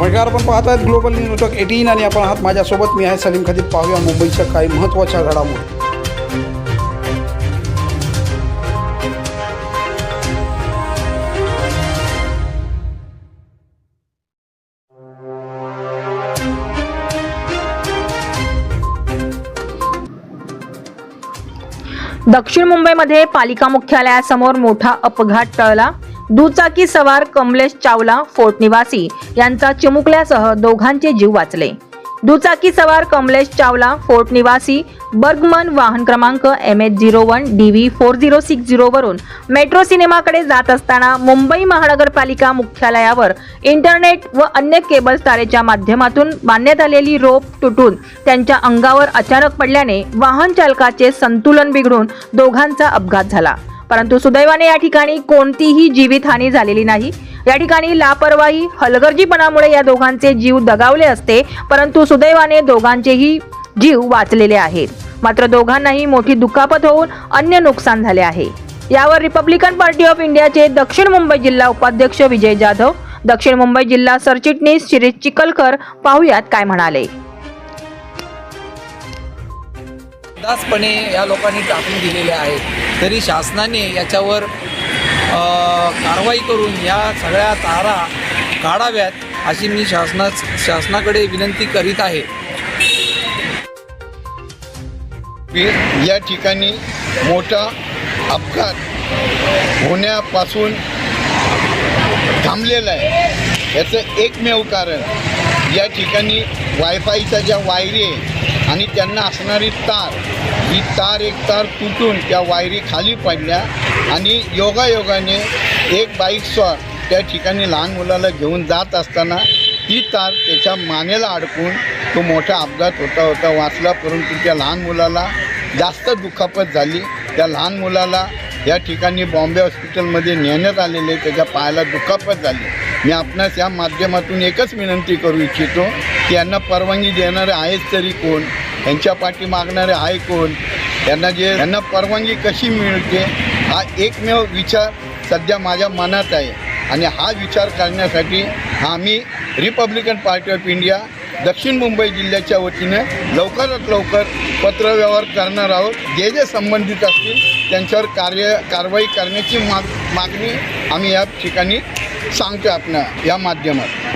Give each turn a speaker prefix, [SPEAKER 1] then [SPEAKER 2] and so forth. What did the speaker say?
[SPEAKER 1] नमस्कार आपण पाहत आहेत ग्लोबल न्यूज नेटवर्क एटीन आणि आपण आहात माझ्यासोबत. मी आहे सलीम खदीब पाहूया मुंबईच्या काही महत्त्वाच्या घडामोडी.
[SPEAKER 2] दक्षिण मुंबईमध्ये पालिका मुख्यालयासमोर मोठा अपघात टळला. दुचाकी सवार कमलेश चावला फोर्ट निवासी यांचा चिमुकल्यासह दोघांचे जीव वाचले. दुचाकी सवार कमलेश चावला फोर्ट निवासी बर्गमन वाहन क्रमांक M H zero one D V four zero six zero वरून मेट्रो सिनेमाकडे जात असताना मुंबई महानगरपालिका मुख्यालयावर इंटरनेट व अन्य केबल तारेच्या माध्यमातून बांधण्यात आलेली रोप तुटून त्यांच्या अंगावर अचानक पडल्याने वाहन चालकाचे संतुलन बिघडून दोघांचा अपघात झाला. परंतु सुदैवाने या ठिकाणी कोणतीही जीवितहानी झालेली नाही. या ठिकाणी लापरवाही हलगर्जीपणामुळे या दोघांचे जीव दगावले असते परंतु सुदैवाने दोघांचेही जीव वाचलेले आहेत. मात्र दोघांनाही मोठी दुखापत होऊन अन्य नुकसान झाले आहे. यावर रिपब्लिकन पार्टी ऑफ इंडियाचे दक्षिण मुंबई जिल्हा उपाध्यक्ष विजय जाधव दक्षिण मुंबई जिल्हा सरचिटणीस शिरीष चिकलकर पाहुयात काय म्हणाले.
[SPEAKER 3] दासपणे या लोकांनी टाकून दिलेले आहेत. तरी शासनाने याच्यावर कारवाई करून या सगळ्या तारा काढाव्यात अशी मी शासना शासनाकडे विनंती करीत आहे.
[SPEAKER 4] या ठिकाणी मोठा अपघात होण्यापासून थांबलेला आहे. याचं एकमेव कारण या ठिकाणी वायफायच्या ज्या वायरी आहे आणि त्यांना असणारी तार ही तार एक तार तुटून त्या वायरी खाली पडल्या आणि योगायोगाने एक बाईक स्वार त्या ठिकाणी लहान मुलाला घेऊन जात असताना ती तार त्याच्या मानेला अडकून तो मोठा अपघात होता होता वाचला. परंतु त्या लहान मुलाला जास्त दुखापत झाली. त्या लहान मुलाला या ठिकाणी बॉम्बे हॉस्पिटलमध्ये नेण्यात आलेले त्याच्या पायाला दुखापत झाली. मी आपणास या माध्यमातून एकच विनंती करू इच्छितो की यांना परवानगी देणारे आहेत तरी कोण यांच्या पाठी मागणारे आहे कोण यांना जे यांना परवानगी कशी मिळते हा एकमेव विचार सध्या माझ्या मनात आहे. आणि हा विचार करण्यासाठी आम्ही रिपब्लिकन पार्टी ऑफ इंडिया दक्षिण मुंबई जिल्ह्याच्या वतीनं लवकरात लवकर पत्रव्यवहार करणार आहोत. जे जे संबंधित असतील त्यांच्यावर कार्य कारवाई करण्याची माग मागणी आम्ही या ठिकाणी सांगतो आपण या माध्यमात.